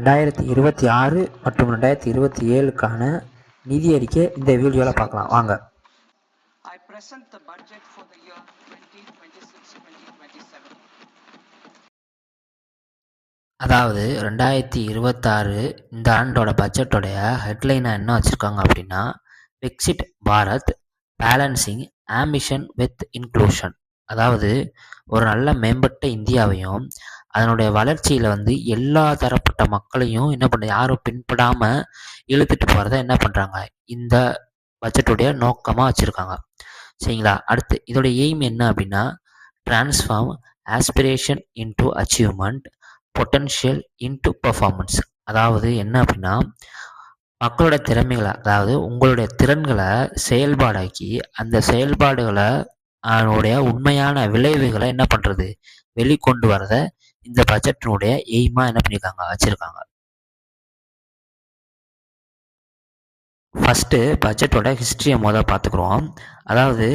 ரெண்டாயிரத்தி இருபத்தி ஆறு மற்றும் ரெண்டாயிரத்தி இருபத்தி ஏழுக்கான நிதி அறிக்கை இந்த வீடியோவில் பார்க்கலாம். வாங்க. I present the budget for the year 2026-2027. அதாவது ரெண்டாயிரத்தி இருபத்தாறு இந்த ஆண்டோட பட்ஜெட்டோடைய ஹெட்லைனை என்ன வச்சுருக்காங்க அப்படின்னா Viksit Bharat balancing ambition with inclusion அதாவது ஒரு நல்ல மேம்பட்ட இந்தியாவையும் அதனுடைய வளர்ச்சியில் வந்து எல்லா தரப்பட்ட மக்களையும் என்ன பண்ண யாரும் பின்படாமல் இழுத்துட்டு போகிறத என்ன பண்ணுறாங்க இந்த பட்ஜெட்டுடைய நோக்கமாக வச்சுருக்காங்க. சரிங்களா? அடுத்து இதோட எய்ம் என்ன அப்படின்னா transform aspiration into achievement potential into performance அதாவது என்ன அப்படின்னா மக்களோட திறமைகளை அதாவது உங்களுடைய திறன்களை செயல்பாடாக்கி அந்த செயல்பாடுகளை அதனுடைய உண்மையான விளைவுகளை என்ன பண்ணுறது வெளிக்கொண்டு வரத இந்த பட்ஜெட்டினுடைய எய்மாக என்ன பண்ணியிருக்காங்க வச்சுருக்காங்க. ஃபஸ்ட்டு பட்ஜெட்டோட ஹிஸ்ட்ரியை மொதல் பார்த்துக்குறோம் அதாவது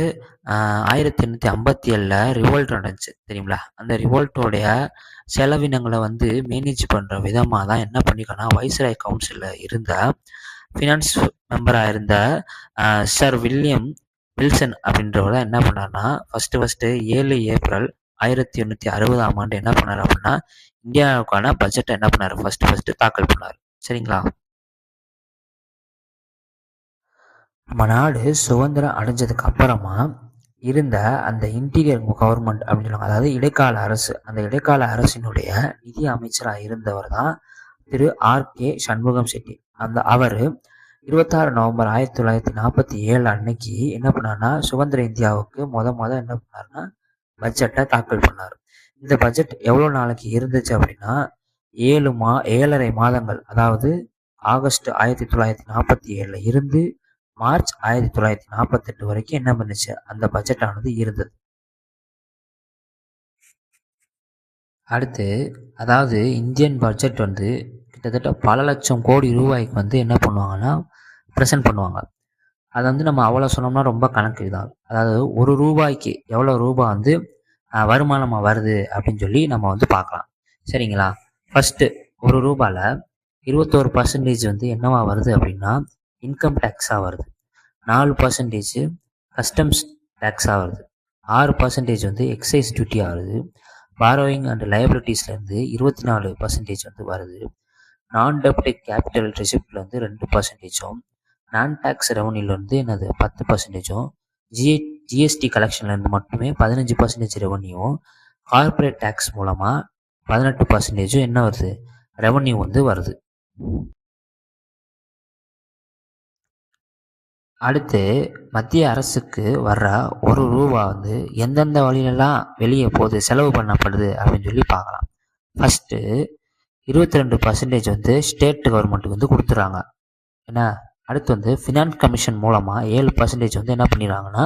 ஆயிரத்தி எண்ணூற்றி ஐம்பத்தி ஏழில் ரிவோல்ட் நடந்துச்சு தெரியுங்களா அந்த ரிவோல்ட்டோடைய செலவினங்களை வந்து மேனேஜ் பண்ணுற விதமாக தான் என்ன பண்ணிக்கன்னா வைஸ்ராய் கவுன்சிலில் இருந்த ஃபினான்ஸ் மெம்பராக இருந்த சர் வில்லியம் வில்சன் அப்படின்றவர் என்ன பண்ணார்னா ஃபஸ்ட்டு ஃபஸ்ட்டு ஏழு ஏப்ரல் ஆயிரத்தி எண்ணூற்றி அறுபதாம் ஆண்டு என்ன பண்ணார் அப்படின்னா இந்தியாவுக்கான பட்ஜெட்டை என்ன பண்ணார்? ஃபஸ்ட்டு ஃபஸ்ட்டு தாக்கல் பண்ணார். சரிங்களா? நம்ம நாடு சுதந்திரம் அடைஞ்சதுக்கு அப்புறமா இருந்த அந்த இன்டீரியர் கவர்மெண்ட் அப்படின்னு சொல்லுவாங்க அதாவது இடைக்கால அரசு அந்த இடைக்கால அரசினுடைய நிதி அமைச்சராக இருந்தவர் தான் திரு ஆர் கே சண்முகம் செட்டி. அந்த அவர் இருபத்தாறு நவம்பர் ஆயிரத்தி தொள்ளாயிரத்தி நாற்பத்தி ஏழு அன்னைக்கு என்ன பண்ணார்னா சுதந்திர இந்தியாவுக்கு மொத மொதல் என்ன பண்ணார்னா பட்ஜெட்டை தாக்கல் பண்ணார். இந்த பட்ஜெட் எவ்வளோ நாளைக்கு இருந்துச்சு அப்படின்னா ஏழு மா ஏழரை மாதங்கள் அதாவது ஆகஸ்ட் ஆயிரத்தி தொள்ளாயிரத்தி நாற்பத்தி ஏழில் இருந்து மார்ச் ஆயிரத்தி தொள்ளாயிரத்தி நாற்பத்தெட்டு வரைக்கும் என்ன பண்ணுச்சு? அந்த பட்ஜெட் ஆனது இருந்தது. அடுத்து அதாவது இந்தியன் பட்ஜெட் வந்து கிட்டத்தட்ட பல லட்சம் கோடி ரூபாய்க்கு வந்து என்ன பண்ணுவாங்கன்னா ப்ரெசென்ட் பண்ணுவாங்க. அதை வந்து நம்ம அவ்வளோ சொன்னோம்னா ரொம்ப கணக்கு தான் அதாவது ஒரு ரூபாய்க்கு எவ்வளோ ரூபாய் வந்து வருமானமாக வருது அப்படின்னு சொல்லி நம்ம வந்து பார்க்கலாம். சரிங்களா? ஃபஸ்ட்டு ஒரு ரூபாயில் இருபத்தோரு பர்சன்டேஜ் வந்து என்னவா வருது அப்படின்னா இன்கம் டேக்ஸாக வருது. நாலு பர்சன்டேஜ் கஸ்டம்ஸ் டேக்ஸாக வருது. ஆறு பர்சன்டேஜ் வந்து எக்ஸைஸ் டியூட்டியாக வருது. பாரோயிங் அண்ட் லைபிலிட்டிஸ்லேருந்து இருபத்தி நாலு பர்சன்டேஜ் வந்து வருது. நான் டெப்டிக் கேபிட்டல் ரிசிப்ட்லேருந்து ரெண்டு பர்சன்டேஜும் நான் டேக்ஸ் ரெவன்யூலேருந்து என்னது பத்து பர்சன்டேஜும் ஜிஏ ஜிஎஸ்டி கலெக்ஷன்லேருந்து மட்டுமே பதினஞ்சு பர்சன்டேஜ் ரெவன்யூவும் கார்ப்பரேட் டேக்ஸ் மூலமாக பதினெட்டு பர்சன்டேஜும் என்ன வருது? ரெவன்யூ வந்து வருது. அடுத்து மத்திய அரசுக்கு வர்ற ஒரு ரூபா வந்து எந்தெந்த வழியிலலாம் வெளியே போகுது செலவு பண்ணப்படுது அப்படின்னு சொல்லி பார்க்கலாம். ஃபஸ்ட்டு இருபத்தி ரெண்டு பர்சன்டேஜ் வந்து ஸ்டேட் கவர்மெண்ட்டுக்கு வந்து கொடுத்துட்றாங்க. என்ன? அடுத்து வந்து ஃபினான்ஸ் கமிஷன் மூலமாக ஏழு பர்சன்டேஜ் வந்து என்ன பண்ணிடுறாங்கன்னா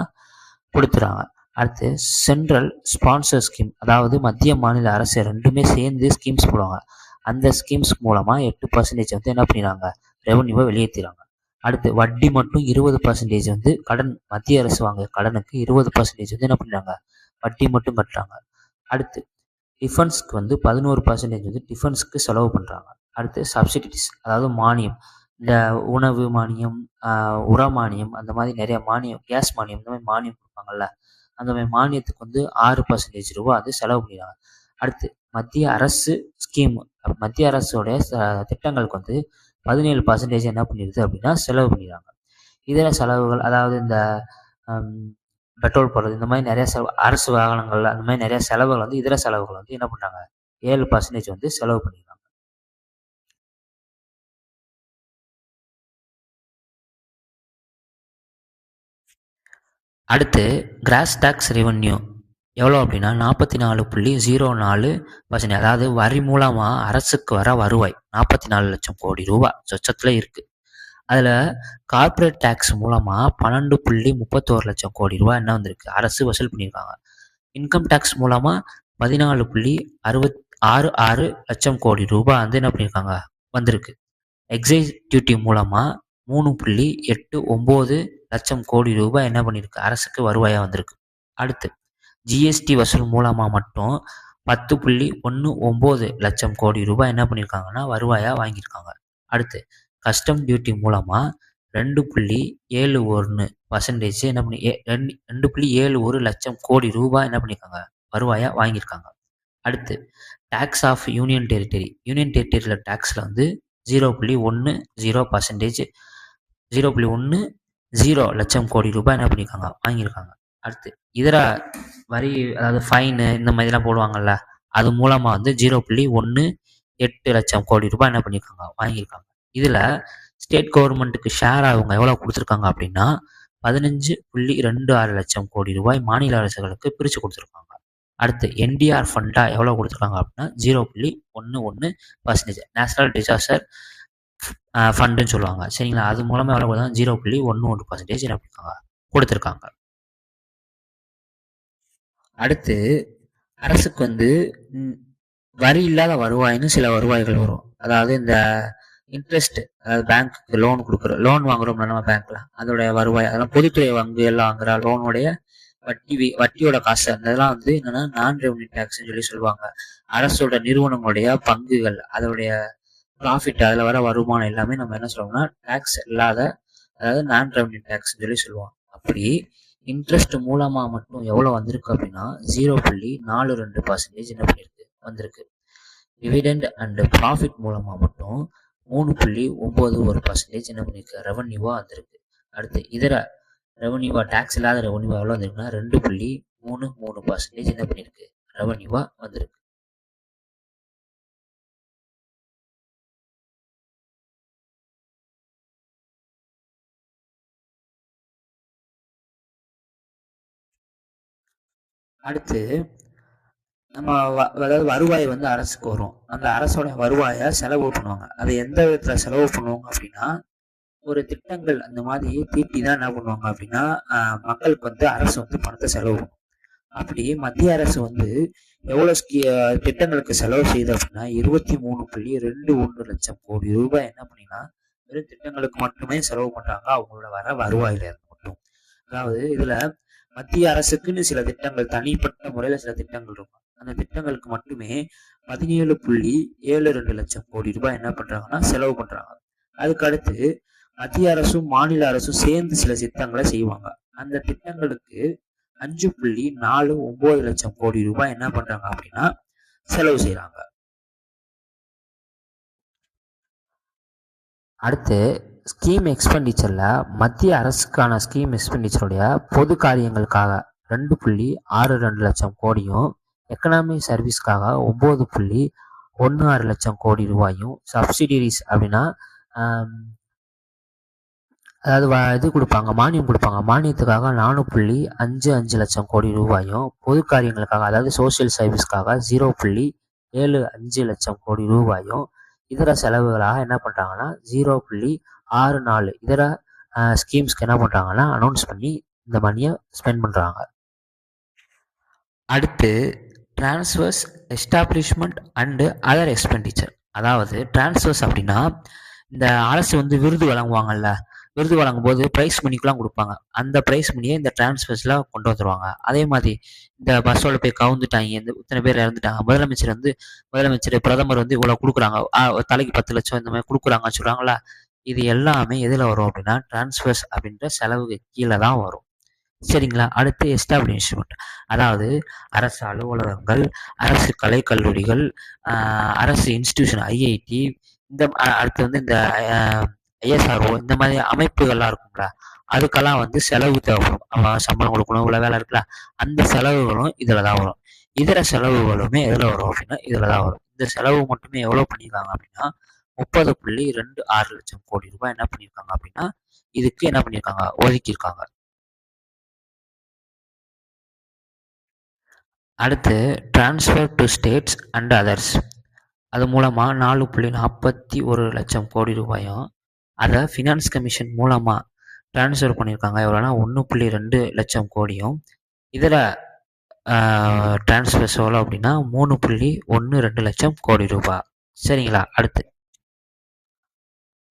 கொடுத்துறாங்க அடுத்து சென்ட்ரல் ஸ்பான்சர் ஸ்கீம் அதாவது மத்திய மாநில அரசு ரெண்டுமே சேர்ந்து ஸ்கீம்ஸ் போடுவாங்க. அந்த ஸ்கீம்ஸ் மூலமாக எட்டு பர்சன்டேஜ் வந்து என்ன பண்ணிடுறாங்க? ரெவன்யூவை வெளியேற்றிடுறாங்க அடுத்து வட்டி மட்டும் இருபது பர்சன்டேஜ் வந்து கடன் மத்திய அரசு வாங்க கடனுக்கு இருபது பர்சன்டேஜ் வந்து என்ன பண்ணுறாங்க வட்டி மட்டும் கட்டுறாங்க. அடுத்து டிஃபென்ஸ்க்கு வந்து பதினோரு பர்சன்டேஜ் வந்து டிஃபென்ஸ்க்கு செலவு பண்ணுறாங்க அடுத்து சப்சிடிஸ் அதாவது மானியம். இந்த உணவு மானியம் உர மானியம் அந்த மாதிரி நிறைய மானியம் கேஸ் மானியம் இந்த மாதிரி மானியம் கொடுப்பாங்கல்ல அந்த மாதிரி மானியத்துக்கு வந்து ஆறு பர்சன்டேஜ் ரூபா அது செலவு பண்ணிடுறாங்க அடுத்து மத்திய அரசு ஸ்கீம் மத்திய அரசோடைய திட்டங்களுக்கு வந்து பதினேழு பர்சன்டேஜ் என்ன பண்ணிடுது அப்படின்னா செலவு பண்ணிடுறாங்க. இதர செலவுகள் அதாவது இந்த பெட்ரோல் போடுறது இந்த மாதிரி நிறைய செலவு அரசு வாகனங்கள் அந்த மாதிரி நிறைய செலவுகள் வந்து இதர செலவுகள் வந்து என்ன பண்ணுறாங்க ஏழு பர்சன்டேஜ் வந்து செலவு பண்ணிடுறாங்க. அடுத்து கிராஸ் டேக்ஸ் ரெவன்யூ எவ்வளோ அப்படின்னா நாற்பத்தி நாலு புள்ளி ஜீரோ நாலு பர்சன்ட் அதாவது வரி மூலமாக அரசுக்கு வர வருவாய். நாற்பத்தி நாலு லட்சம் கோடி ரூபாய். சொச்சத்தில் இருக்குது அதில் கார்ப்பரேட் டேக்ஸ் மூலமாக பன்னெண்டு புள்ளி முப்பத்தோரு லட்சம் கோடி ரூபாய் என்ன வந்திருக்கு? அரசு வசூல் பண்ணியிருக்காங்க. இன்கம் டேக்ஸ் மூலமாக பதினாலு புள்ளி அறுபத் ஆறு ஆறு லட்சம் கோடி ரூபாய் வந்து என்ன பண்ணியிருக்காங்க? வந்திருக்கு. எக்ஸைஸ் டியூட்டி மூலமாக மூணு புள்ளி எட்டு ஒம்பது லட்சம் கோடி ரூபாய் என்ன பண்ணியிருக்கு அரசுக்கு வருவாயாக வந்திருக்கு. அடுத்து ஜிஎஸ்டி வசூல் மூலமாக மட்டும் பத்து புள்ளி ஒன்று ஒம்பது லட்சம் கோடி ரூபாய் என்ன பண்ணியிருக்காங்கன்னா வருவாயாக வாங்கியிருக்காங்க. அடுத்து கஸ்டம் டியூட்டி மூலமாக ரெண்டு புள்ளி ஏழு ஒன்று பர்சன்டேஜ் என்ன பண்ணி ஏ- ரெண்டு ரெண்டு புள்ளி ஏழு ஒரு லட்சம் கோடி ரூபாய் என்ன பண்ணியிருக்காங்க வருவாயாக வாங்கியிருக்காங்க. அடுத்து tax of union territory union டெரிட்டரியில் டேக்ஸில் வந்து ஜீரோ புள்ளி ஒன்று ஜீரோ பர்சன்டேஜ் ஜீரோ புள்ளி ஒன்று ஜீரோ லட்சம் கோடி ரூபாய் என்ன பண்ணியிருக்காங்க வாங்கியிருக்காங்க. அடுத்து இதர வரி அதாவது ஃபைனு இந்த மாதிரிலாம் போடுவாங்கல்ல அது மூலமாக வந்து ஜீரோ புள்ளி ஒன்று எட்டு லட்சம் கோடி ரூபாய் என்ன பண்ணியிருக்காங்க வாங்கியிருக்காங்க. இதில் ஸ்டேட் கவர்மெண்ட்டுக்கு ஷேர் அவங்க எவ்வளோ கொடுத்துருக்காங்க அப்படின்னா பதினஞ்சு புள்ளி ரெண்டு ஆறு லட்சம் கோடி ரூபாய் மாநில அரசுகளுக்கு பிரித்து கொடுத்துருக்காங்க. அடுத்து என்டிஆர் ஃபண்டாக எவ்வளோ கொடுத்துருக்காங்க அப்படின்னா ஜீரோ புள்ளி ஒன்று ஒன்று பர்சன்டேஜ் நேஷனல் டிசாஸ்டர் ஃபண்டுன்னு சொல்லுவாங்க. சரிங்களா? அது மூலமாக எவ்வளோ கொடுத்தாங்க ஜீரோ புள்ளி ஒன்று ஒன்று பர்சன்டேஜ் என்ன கொடுத்துருக்காங்க. அடுத்து அரசுக்கு வந்து வரி இல்லாத வருவாயின்னு சில வருவாய்கள் வரும். அதாவது இந்த இன்ட்ரெஸ்ட் அதாவது பேங்க்குக்கு லோன் கொடுக்குற லோன் வாங்குறோம்ல நம்ம பேங்க்ல அதோட வருவாய் அதெல்லாம் பொதுத்துறை வங்கி எல்லாம் வாங்குற லோனுடைய வட்டி வட்டியோட காசு. அந்த இதெல்லாம் வந்து என்னன்னா நான் ரெவன்யூ டேக்ஸ்ன்னு சொல்லி சொல்லுவாங்க. அரசோட நிறுவனங்களுடைய பங்குகள் அதோடைய ப்ராஃபிட் அதில் வர வருமானம் எல்லாமே நம்ம என்ன சொல்லுவோம்னா டேக்ஸ் இல்லாத அதாவது நான் ரெவன்யூ டேக்ஸ்னு சொல்லி சொல்லுவோம் அப்படி இன்ட்ரெஸ்ட் மூலமாக மட்டும் எவ்வளோ வந்திருக்கு அப்படின்னா ஜீரோ புள்ளி நாலு ரெண்டு பர்சன்டேஜ் என்ன பண்ணியிருக்கு வந்திருக்கு. டிவிடெண்ட் அண்டு ப்ராஃபிட் மூலமாக மட்டும் மூணு புள்ளி ஒம்பது ஒரு பர்சன்டேஜ் என்ன பண்ணியிருக்கு ரெவன்யூவாக வந்திருக்கு. அடுத்து இதர ரெவன்யூவா டேக்ஸ் இல்லாத ரெவன்யூவா எவ்வளோ வந்திருக்குன்னா ரெண்டு புள்ளி மூணு மூணு பர்சன்டேஜ் என்ன பண்ணியிருக்கு ரெவன்யூவாக வந்திருக்கு. அடுத்து நம்ம வ- அதாவது வருவாய் வந்து அரசுக்கு வரும். அந்த அரசோட வருவாயை செலவு பண்ணுவாங்க. அதை எந்த விதத்தில் செலவு பண்ணுவாங்க அப்படின்னா ஒரு திட்டங்கள் அந்த மாதிரி தீட்டி தான் என்ன பண்ணுவாங்க அப்படின்னா மக்களுக்கு வந்து அரசு வந்து பணத்தை செலவு பண்ணும். அப்படி மத்திய அரசு வந்து எவ்வளோ திட்டங்களுக்கு செலவு செய்யுது அப்படின்னா இருபத்தி மூணு புள்ளி ரெண்டு ஒன்று லட்சம் கோடி ரூபாய் என்ன பண்ணினா வெறும் திட்டங்களுக்கு மட்டுமே செலவு பண்ணுறாங்க அவங்களோட வர வருவாயில இருந்து மட்டும். அதாவது இதில் மத்திய அரசுக்குன்னு சில திட்டங்கள் தனிப்பட்ட முறையில சில திட்டங்கள் இருக்கும். அந்த திட்டங்களுக்கு மட்டுமே பதினேழு புள்ளி ஏழு ரெண்டு லட்சம் கோடி ரூபாய் என்ன பண்றாங்கன்னா செலவு பண்றாங்க. அதுக்கு அடுத்து மத்திய அரசும் மாநில அரசும் சேர்ந்து சில திட்டங்களை செய்வாங்க. அந்த திட்டங்களுக்கு அஞ்சு புள்ளி நாலு ஒன்பது லட்சம் கோடி ரூபாய் என்ன பண்றாங்க அப்படின்னா செலவு செய்கிறாங்க அடுத்து ஸ்கீம் எக்ஸ்பெண்டிச்சரில் மத்திய அரசுக்கான ஸ்கீம் எக்ஸ்பெண்டிச்சருடைய பொது காரியங்களுக்காக ரெண்டு புள்ளி ஆறு ரெண்டு லட்சம் கோடியும் எக்கனாமிக் சர்வீஸ்க்காக ஒம்பது புள்ளி ஒன்று ஆறு லட்சம் கோடி ரூபாயும் சப்சிடிரிஸ் அப்படின்னா அதாவது வ- இது கொடுப்பாங்க மானியம் கொடுப்பாங்க. மானியத்துக்காக நாலு புள்ளி அஞ்சு அஞ்சு லட்சம் கோடி ரூபாயும் பொது காரியங்களுக்காக அதாவது சோஷியல் சர்வீஸ்க்காக ஜீரோ புள்ளி ஏழு அஞ்சு லட்சம் கோடி ரூபாயும் இதர செலவுகளாக என்ன பண்ணுறாங்கன்னா ஜீரோ புள்ளி ஆறு நாலு இதர ஸ்கீம்ஸ்க்கு என்ன பண்ணுறாங்கன்னா அனௌன்ஸ் பண்ணி இந்த மணியை ஸ்பெண்ட் பண்ணுறாங்க அடுத்து transfers establishment and other expenditure அதாவது டிரான்ஸ்வர்ஸ் அப்படின்னா இந்த அரசு வந்து விருது வழங்குவாங்கல்ல விருது வழங்கும் போது ப்ரைஸ் மணிக்கெலாம் கொடுப்பாங்க. அந்த ப்ரைஸ் மணியை இந்த டிரான்ஸ்ஃபர்ஸில் கொண்டு வந்துருவாங்க. அதே மாதிரி இந்த பஸ்ஸோட போய் கவுந்துட்டாங்க இந்த இத்தனை பேர் இறந்துட்டாங்க. முதலமைச்சர் வந்து முதலமைச்சர் பிரதமர் வந்து இவ்வளோ கொடுக்குறாங்க. ஒரு தலைக்கு பத்து லட்சம் இந்த மாதிரி கொடுக்குறாங்கன்னு சொல்கிறாங்களா இது எல்லாமே எதில் வரும் அப்படின்னா டிரான்ஸ்ஃபர்ஸ் அப்படின்ற செலவுக்கு கீழே தான் வரும். சரிங்களா? அடுத்து எஸ்டாப்ளிஷ்மெண்ட் அதாவது அரசு அலுவலகங்கள் அரசு கலைக்கல்லூரிகள் அரசு இன்ஸ்டிடியூஷன் ஐஐடி இந்த அடுத்து வந்து இந்த ஐஎஸ்ஆர்ஓ இந்த மாதிரி அமைப்புகள்லாம் இருக்கும்ல அதுக்கெல்லாம் வந்து செலவு தேவைப்படும். அவன் சம்பளம் கொடுக்கணும் இவ்வளோ வேலை இருக்குல்ல அந்த செலவுகளும் இதில் தான் வரும். இதர செலவுகளுமே எதில் வரும் அப்படின்னா இதில் தான் வரும். இந்த செலவு மட்டுமே எவ்வளோ பண்ணியிருக்காங்க அப்படின்னா முப்பது புள்ளி ரெண்டு ஆறு லட்சம் கோடி ரூபாய் என்ன பண்ணியிருக்காங்க அப்படின்னா இதுக்கு என்ன பண்ணியிருக்காங்க ஒதுக்கியிருக்காங்க. அடுத்து transfer to states and others அது மூலமாக நாலு புள்ளி நாற்பத்தி ஒரு லட்சம் கோடி ரூபாயும் அதை ஃபினான்ஸ் கமிஷன் மூலமாக ட்ரான்ஸ்ஃபர் பண்ணியிருக்காங்க எவ்வளோனா ஒன்று புள்ளி ரெண்டு லட்சம் கோடியும். இதில் ட்ரான்ஸ்ஃபர்ஸ் எவ்வளோ அப்படின்னா மூணு புள்ளி ஒன்று ரெண்டு லட்சம் கோடி ரூபாய் சரிங்களா? அடுத்து.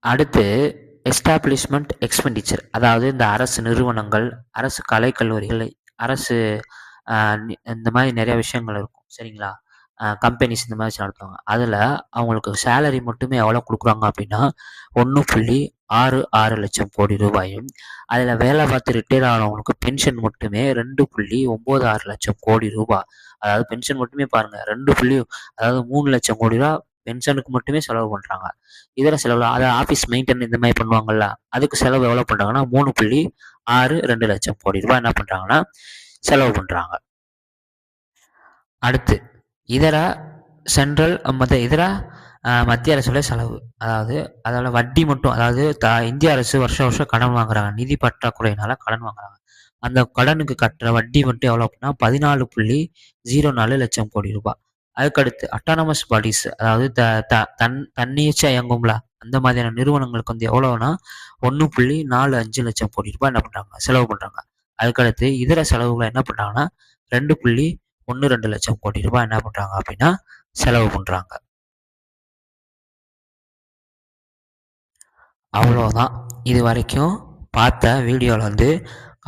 அடுத்து எஸ்டாப்ளிஷ்மெண்ட் எக்ஸ்பெண்டிச்சர் அதாவது இந்த அரசு நிறுவனங்கள் அரசு கலைக்கல்லூரிகள் அரசு இந்த மாதிரி நிறைய விஷயங்கள் இருக்கும். சரிங்களா? கம்பெனிஸ் இந்த மாதிரி நடத்துவாங்க. அதில் அவங்களுக்கு சேலரி மட்டுமே எவ்வளோ கொடுக்குறாங்க அப்படின்னா ஒன்று புள்ளி ஆறு ஆறு லட்சம் கோடி ரூபாயும் அதில் வேலை பார்த்து ரிட்டையர் ஆனவங்களுக்கு பென்ஷன் மட்டுமே ரெண்டு புள்ளி ஒம்பது ஆறு லட்சம் கோடி ரூபாய் அதாவது பென்ஷன் மட்டுமே பாருங்கள் ரெண்டு புள்ளி அதாவது மூணு லட்சம் கோடி ரூபா பென்ஷனுக்கு மட்டுமே செலவு பண்ணுறாங்க இதர செலவு அதாவது ஆஃபீஸ் மெயின்டைன் இந்த மாதிரி பண்ணுவாங்கல்ல அதுக்கு செலவு எவ்வளோ பண்ணுறாங்கன்னா மூணு புள்ளி ஆறு ரெண்டு லட்சம் கோடி ரூபாய் என்ன பண்ணுறாங்கன்னா செலவு பண்ணுறாங்க அடுத்து இதர சென்ட்ரல் மற்ற இதர மத்திய அரசோட செலவு. அதாவது அதோட வட்டி மட்டும் அதாவது த இந்திய அரசு வருஷம் வருஷம் கடன் வாங்குறாங்க. நிதி பற்றாக்குறையினால கடன் வாங்குறாங்க. அந்த கடனுக்கு கட்டுற வட்டி மட்டும் எவ்வளோ அப்படின்னா பதினாலு புள்ளி ஜீரோ நாலு லட்சம் கோடி ரூபாய். அதுக்கடுத்து அட்டானமஸ் பாடிஸ் அதாவது த த தன் தன்னிச்சை இயங்கும்ல அந்த மாதிரியான நிறுவனங்களுக்கு வந்து எவ்வளோனா ஒன்று புள்ளி நாலு அஞ்சு லட்சம் கோடி ரூபாய் என்ன பண்ணுறாங்க செலவு பண்ணுறாங்க அதுக்கடுத்து இதர செலவுகளை என்ன பண்ணுறாங்கன்னா ரெண்டு புள்ளி ஒன்று ரெண்டு லட்சம் கோடி ரூபாய் என்ன பண்ணுறாங்க அப்படின்னா செலவு பண்ணுறாங்க அவ்வளோதான் இது வரைக்கும் பார்த்த வீடியோவில் வந்து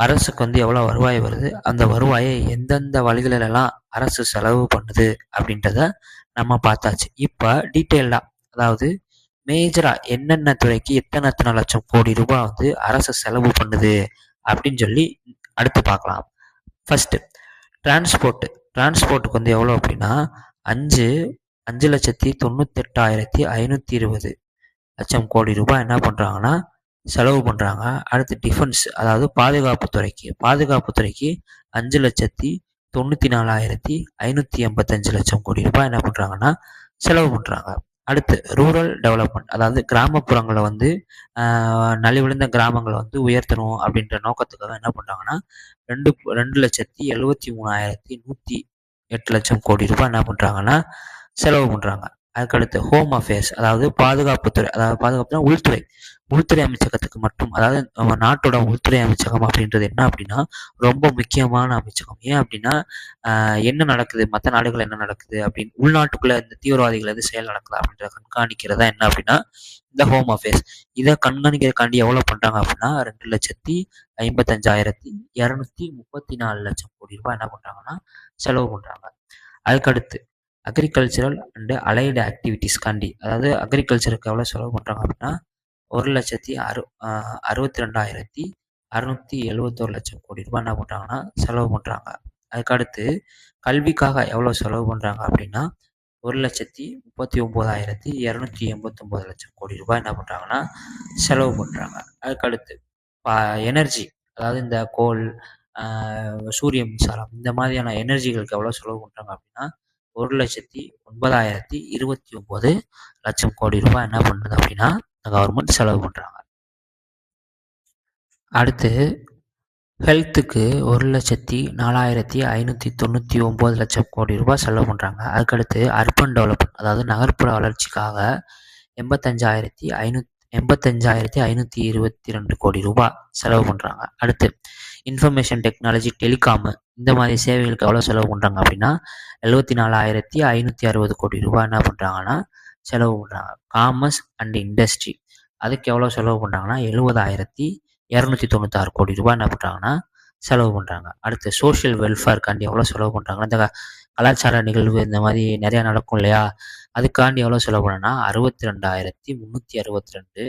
அரசுக்கு வந்து எவ்வளோ வருவாய் வருது அந்த வருவாயை எந்தெந்த வழிகளிலெல்லாம் அரசு செலவு பண்ணுது அப்படின்றத நம்ம பார்த்தாச்சு. இப்போ டீட்டெயில்டாக அதாவது மேஜராக என்னென்ன துறைக்கு எத்தனை எத்தனை லட்சம் கோடி ரூபாய் வந்து அரசு செலவு பண்ணுது அப்படின்னு சொல்லி அடுத்து பார்க்கலாம். ஃபஸ்ட்டு டிரான்ஸ்போர்ட்டு டிரான்ஸ்போர்ட்டுக்கு வந்து எவ்வளோ அப்படின்னா அஞ்சு அஞ்சு லட்சத்தி தொண்ணூத்தெட்டாயிரத்தி ஐநூற்றி இருபது. லட்சம் கோடி ரூபாய் என்ன பண்ணுறாங்கன்னா செலவு பண்ணுறாங்க அடுத்து டிஃபென்ஸ் அதாவது பாதுகாப்பு துறைக்கு. பாதுகாப்பு துறைக்கு அஞ்சு லட்சத்தி தொண்ணூற்றி நாலாயிரத்தி ஐநூற்றி எண்பத்தஞ்சு லட்சம் கோடி ரூபாய் என்ன பண்ணுறாங்கன்னா செலவு பண்ணுறாங்க அடுத்து ரூரல் டெவலப்மெண்ட் அதாவது கிராமப்புறங்களை வந்து ஆஹ், நலிவிழுந்த கிராமங்களை வந்து உயர்த்தணும் அப்படின்ற நோக்கத்துக்காக என்ன பண்ணுறாங்கன்னா ரெண்டு ரெண்டு லட்சத்தி எழுபத்தி மூணாயிரத்தி நூற்றி எட்டு லட்சம் கோடி ரூபாய் என்ன பண்ணுறாங்கன்னா செலவு பண்ணுறாங்க அதுக்கடுத்து ஹோம் அஃபேர்ஸ் அதாவது பாதுகாப்புத்துறை அதாவது பாதுகாப்புனா உள்துறை. உள்துறை அமைச்சகத்துக்கு மட்டும் அதாவது நம்ம நாட்டோட உள்துறை அமைச்சகம் அப்படின்றது என்ன அப்படின்னா ரொம்ப முக்கியமான அமைச்சகம். ஏன் அப்படின்னா என்ன நடக்குது மற்ற நாடுகள் என்ன நடக்குது அப்படின்னு உள்நாட்டுக்குள்ள இந்த தீவிரவாதிகள் எது செயல் நடக்குதா அப்படின்றத கண்காணிக்கிறதா என்ன அப்படின்னா இந்த ஹோம் அஃபேர்ஸ் இதை கண்காணிக்கிறதுக்காண்டி எவ்வளோ பண்ணுறாங்க அப்படின்னா ரெண்டு லட்சத்தி ஐம்பத்தஞ்சாயிரத்தி இரநூத்தி முப்பத்தி நாலு லட்சம் கோடி ரூபாய் என்ன பண்ணுறாங்கன்னா செலவு பண்ணுறாங்க அதுக்கடுத்து அக்ரிகல்ச்சரல் அண்டு அலைடு ஆக்டிவிட்டீஸ்காண்டி அதாவது அக்ரிகல்ச்சருக்கு எவ்வளோ செலவு பண்ணுறாங்க அப்படின்னா ஒரு லட்சத்தி அறு அறுபத்தி ரெண்டாயிரத்தி அறுநூத்தி எழுபத்தோரு லட்சம் கோடி ரூபாய் என்ன பண்ணுறாங்கன்னா செலவு பண்ணுறாங்க அதுக்கடுத்து கல்விக்காக எவ்வளோ செலவு பண்ணுறாங்க அப்படின்னா ஒரு லட்சத்தி முப்பத்தி ஒம்போதாயிரத்தி இரநூத்தி எண்பத்தொம்போது லட்சம் கோடி ரூபாய் என்ன பண்ணுறாங்கன்னா செலவு பண்ணுறாங்க அதுக்கடுத்து பா எனர்ஜி அதாவது இந்த கோல் சூரிய மின்சாரம் இந்த மாதிரியான எனர்ஜிகளுக்கு எவ்வளோ செலவு பண்ணுறாங்க அப்படின்னா ஒரு லட்சத்தி ஒன்பதாயிரத்தி இருபத்தி ஒம்பது லட்சம் கோடி ரூபாய் என்ன பண்ணுறது அப்படின்னா கவர்மெண்ட் செலவு பண்ணுறாங்க அடுத்து ஹெல்த்துக்கு ஒரு லட்சத்தி நாலாயிரத்தி ஐநூற்றி தொண்ணூற்றி ஒம்பது லட்சம் கோடி ரூபாய் செலவு பண்ணுறாங்க அதுக்கடுத்து அர்பன் டெவலப்மெண்ட் அதாவது நகர்ப்புற வளர்ச்சிக்காக எண்பத்தஞ்சாயிரத்தி ஐநூத் எண்பத்தஞ்சாயிரத்தி ஐநூற்றி இருபத்தி ரெண்டு கோடி ரூபாய் செலவு பண்ணுறாங்க அடுத்து இன்ஃபர்மேஷன் டெக்னாலஜி டெலிகாமு இந்த மாதிரி சேவைகளுக்கு எவ்வளோ செலவு பண்ணுறாங்க அப்படின்னா எழுபத்தி நாலாயிரத்தி ஐநூற்றி அறுபது கோடி ரூபாய் என்ன பண்ணுறாங்கன்னா செலவு பண்ணுறாங்க காமர்ஸ் அண்ட் இண்டஸ்ட்ரி அதுக்கு எவ்வளோ செலவு பண்ணுறாங்கன்னா எழுபதாயிரத்தி இரநூத்தி தொண்ணூத்தாறு கோடி ரூபாய் என்ன பண்ணுறாங்கன்னா செலவு பண்ணுறாங்க அடுத்து சோஷியல் வெல்ஃபேர்க்காண்டி எவ்வளோ செலவு பண்ணுறாங்கன்னா இந்த கலாச்சார நிகழ்வு இந்த மாதிரி நிறையா நடக்கும் இல்லையா? அதுக்காண்டி எவ்வளோ செலவு பண்ணனா அறுபத்தி ரெண்டாயிரத்தி முந்நூற்றி அறுபத்தி ரெண்டு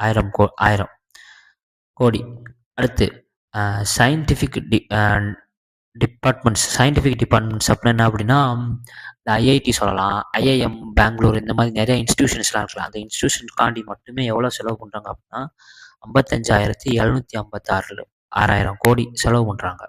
ஆயிரம் கோ ஆயிரம் கோடி. அடுத்து சயின்டிஃபிக் டி டிபார்ட்மெண்ட்ஸ் சயின்டிஃபிக் டிபார்ட்மெண்ட்ஸ் அப்படின்னா என்ன அப்படின்னா இந்த ஐஐடி சொல்லலாம் ஐஐஎம் பெங்களூர் இந்த மாதிரி நிறைய இன்ஸ்டியூஷன்ஸ்லாம் இருக்கலாம். அந்த இன்ஸ்டியூஷனுக்காண்டி மட்டுமே எவ்வளோ செலவு பண்ணுறாங்க அப்படின்னா ஐம்பத்தஞ்சாயிரத்தி எழுநூற்றி ஐம்பத்தாறு ஆறாயிரம் கோடி செலவு பண்ணுறாங்க